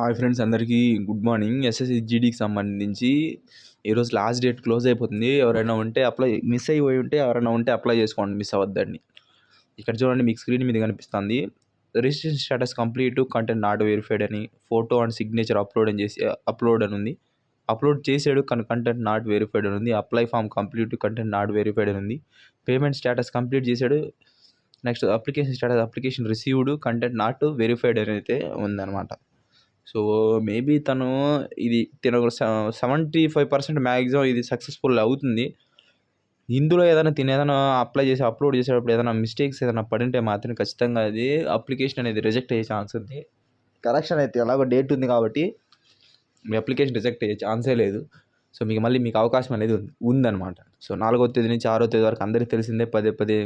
Hi friends అందరికీ good morning. ఎస్ఎస్జిడికి జీడీకి సంబంధించి ఈరోజు లాస్ట్ డేట్ క్లోజ్ అయిపోతుంది. ఎవరైనా ఉంటే అప్లై మిస్ అయిపోయి ఉంటే ఎవరైనా ఉంటే అప్లై చేసుకోండి మిస్ అవ్వద్దండి. ఇక్కడ చూడండి మీకు స్క్రీన్ మీద కనిపిస్తుంది. Registration status complete content not verified అని ఫోటో అండ్ సిగ్నేచర్ అప్లోడ్ అని చేసి అప్లోడ్ అని ఉంది. అప్లోడ్ చేసాడు కానీ కంటెంట్ నాట్ వెరిఫైడ్ అని ఉంది. Apply form complete content not verified అని ఉంది. పేమెంట్ స్టేటస్ కంప్లీట్ చేశాడు next application status application received content not verified అని అయితే ఉందన్నమాట. సో మేబీ తను ఇది తిన సెవెంటీ ఫైవ్ పర్సెంట్ మ్యాక్సిమం ఇది సక్సెస్ఫుల్ అవుతుంది. ఇందులో ఏదైనా తిని ఏదైనా అప్లై చేసి అప్లోడ్ చేసేటప్పుడు ఏదైనా మిస్టేక్స్ ఏదైనా పడింటే మాత్రం ఖచ్చితంగా అది అప్లికేషన్ అనేది రిజెక్ట్ అయ్యే ఛాన్స్ ఉంది. కరెక్షన్ అయితే ఎలాగో డేట్ ఉంది కాబట్టి మీ అప్లికేషన్ రిజెక్ట్ అయ్యే ఛాన్సే లేదు. సో మీకు మళ్ళీ మీకు అవకాశం అనేది ఉంది ఉందన్నమాట. సో నాలుగో తేదీ నుంచి ఆరో తేదీ వరకు అందరికీ తెలిసిందే పదే పదే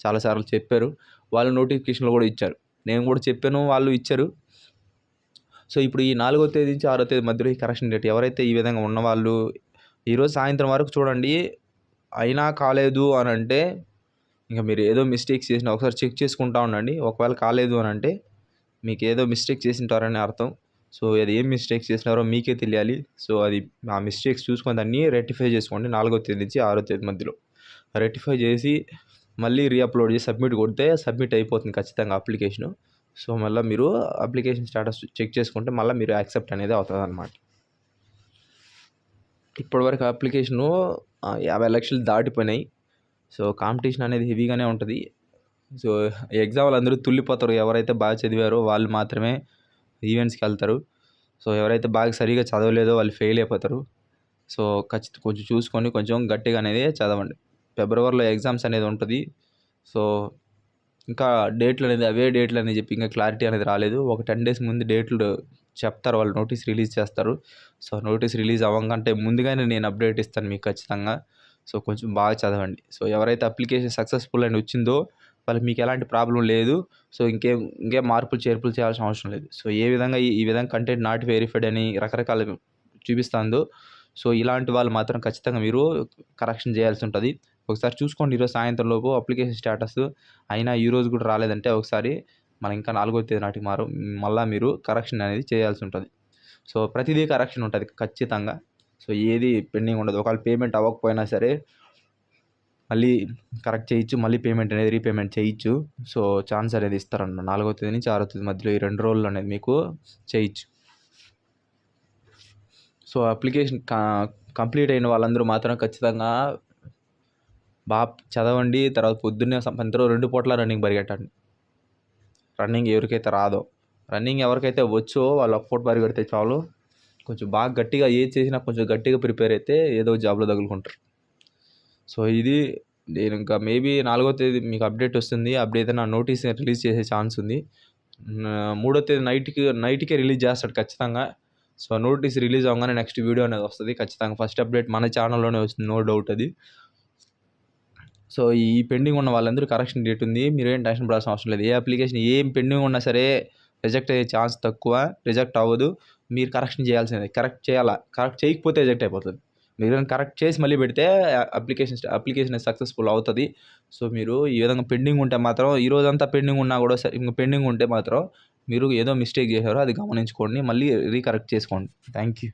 చాలాసార్లు చెప్పారు. వాళ్ళు నోటిఫికేషన్లు కూడా ఇచ్చారు. నేను కూడా చెప్పాను వాళ్ళు ఇచ్చారు. సో ఇప్పుడు ఈ నాలుగో తేదీ నుంచి ఆరో తేదీ మధ్యలో ఈ కరెక్షన్ డేట్ ఎవరైతే ఈ విధంగా ఉన్నవాళ్ళు ఈరోజు సాయంత్రం వరకు చూడండి అయినా కాలేదు అని అంటే ఇంకా మీరు ఏదో మిస్టేక్స్ చేసిన ఒకసారి చెక్ చేసుకుంటా ఉండండి. ఒకవేళ కాలేదు అని అంటే మీకు ఏదో మిస్టేక్ చేసింటారని అర్థం. సో అది ఏం మిస్టేక్స్ చేసినారో మీకే తెలియాలి. సో అది ఆ మిస్టేక్స్ చూసుకొని దాన్ని రెక్టిఫై చేసుకోండి నాలుగో తేదీ నుంచి ఆరో తేదీ మధ్యలో. రెక్టిఫై చేసి మళ్ళీ రీఅప్లోడ్ చేసి సబ్మిట్ కొడితే సబ్మిట్ అయిపోతుంది ఖచ్చితంగా అప్లికేషను సో మళ్ళీ మీరు అప్లికేషన్ స్టేటస్ చెక్ చేసుకుంటే మళ్ళీ మీరు యాక్సెప్ట్ అనేది అవుతుంది అనమాట ఇప్పటివరకు అప్లికేషను యాభై లక్షలు దాటిపోయినాయి. సో కాంపిటీషన్ అనేది హెవీగానే ఉంటుంది. సో ఎగ్జామ్ అందరూ తుల్లిపోతారు. ఎవరైతే బాగా చదివారో వాళ్ళు మాత్రమే ఈవెంట్స్కి వెళ్తారు. సో ఎవరైతే బాగా సరిగా చదవలేదో వాళ్ళు ఫెయిల్ అయిపోతారు. సో ఖచ్చితంగా కొంచెం చూసుకొని కొంచెం గట్టిగా అనేది చదవండి. ఫిబ్రవరిలో ఎగ్జామ్స్ అనేది ఉంటుంది. సో ఇంకా డేట్లు అనేది అవే డేట్లు అని చెప్పి ఇంకా క్లారిటీ అనేది రాలేదు. ఒక టెన్ డేస్ ముందు డేట్లు చెప్తారు వాళ్ళు నోటీస్ రిలీజ్ చేస్తారు. సో నోటీస్ రిలీజ్ అవ్వకంటే ముందుగానే నేను అప్డేట్ ఇస్తాను మీకు ఖచ్చితంగా. సో కొంచెం బాగా చదవండి. సో ఎవరైతే అప్లికేషన్ సక్సెస్ఫుల్ అని వచ్చిందో వాళ్ళకి మీకు ఎలాంటి ప్రాబ్లం లేదు. సో ఇంకేం ఇంకేం మార్పులు చేర్పులు చేయాల్సిన అవసరం లేదు. సో ఏ విధంగా ఈ విధంగా కంటెంట్ నాట్ వెరిఫైడ్ అని రకరకాల చూపిస్తుందో సో ఇలాంటి వాళ్ళు మాత్రం ఖచ్చితంగా మీరు కరెక్షన్ చేయాల్సి ఉంటుంది. ఒకసారి చూసుకోండి ఈరోజు సాయంత్రం లోపు అప్లికేషన్ స్టేటస్. అయినా ఈరోజు కూడా రాలేదంటే ఒకసారి మనం ఇంకా నాలుగో తేదీ నాటికి మారు మళ్ళీ మీరు కరెక్షన్ అనేది చేయాల్సి ఉంటుంది. సో ప్రతిదీ కరెక్షన్ ఉంటుంది ఖచ్చితంగా. సో ఏది పెండింగ్ ఉండదు. ఒకవేళ పేమెంట్ అవ్వకపోయినా సరే మళ్ళీ కరెక్ట్ చేయొచ్చు మళ్ళీ పేమెంట్ అనేది రీపేమెంట్ చేయొచ్చు. సో ఛాన్స్ అనేది ఇస్తారన్న నాలుగో తేదీ నుంచి ఆరో తేదీ మధ్యలో ఈ రెండు రోజులు అనేది మీకు చేయొచ్చు. సో అప్లికేషన్ కంప్లీట్ అయిన వాళ్ళందరూ మాత్రం ఖచ్చితంగా బాగా చదవండి తర్వాత పొద్దున్నే సాయంత్రం రెండు పూట్ల రన్నింగ్ పరిగెట్టండి. రన్నింగ్ ఎవరికైతే రాదో రన్నింగ్ ఎవరికైతే వచ్చో వాళ్ళు ఒక పూట పరిగెడితే చాలు. కొంచెం బాగా గట్టిగా ఏది చేసినా కొంచెం గట్టిగా ప్రిపేర్ అయితే ఏదో జాబ్లో తగులుకుంటారు. సో ఇది నేను ఇంకా మేబీ నాలుగో తేదీ మీకు అప్డేట్ వస్తుంది. అప్డేట్ నా నోటీస్ రిలీజ్ చేసే ఛాన్స్ ఉంది. మూడో తేదీ నైట్కి నైట్కే రిలీజ్ చేస్తాడు ఖచ్చితంగా. సో నోటీస్ రిలీజ్ అవ్వగానే నెక్స్ట్ వీడియో అనేది వస్తుంది. ఖచ్చితంగా ఫస్ట్ అప్డేట్ మన ఛానల్లోనే వస్తుంది నో డౌట్ అది. సో ఈ పెండింగ్ ఉన్న వాళ్ళందరూ కరెక్షన్ డేట్ ఉంది. మీరు ఏం టెన్షన్ పడాల్సిన అవసరం లేదు. ఏ అప్లికేషన్ ఏం పెండింగ్ ఉన్నా సరే రిజెక్ట్ అయ్యే ఛాన్స్ తక్కువ రిజెక్ట్ అవ్వదు. మీరు కరెక్షన్ చేయాల్సిందే. కరెక్ట్ చేయాలా? కరెక్ట్ చేయకపోతే రిజెక్ట్ అయిపోతుంది. మీరు కరెక్ట్ చేసి మళ్ళీ పెడితే అప్లికేషన్ అప్లికేషన్ సక్సెస్ఫుల్ అవుతుంది. సో మీరు ఈ విధంగా పెండింగ్ ఉంటే మాత్రం ఈ రోజంతా పెండింగ్ ఉన్నా కూడా ఇంకా పెండింగ్ ఉంటే మాత్రం మీరు ఏదో మిస్టేక్ చేశారో అది గమనించుకోండి. మళ్ళీ రీకరెక్ట్ చేసుకోండి. Thank you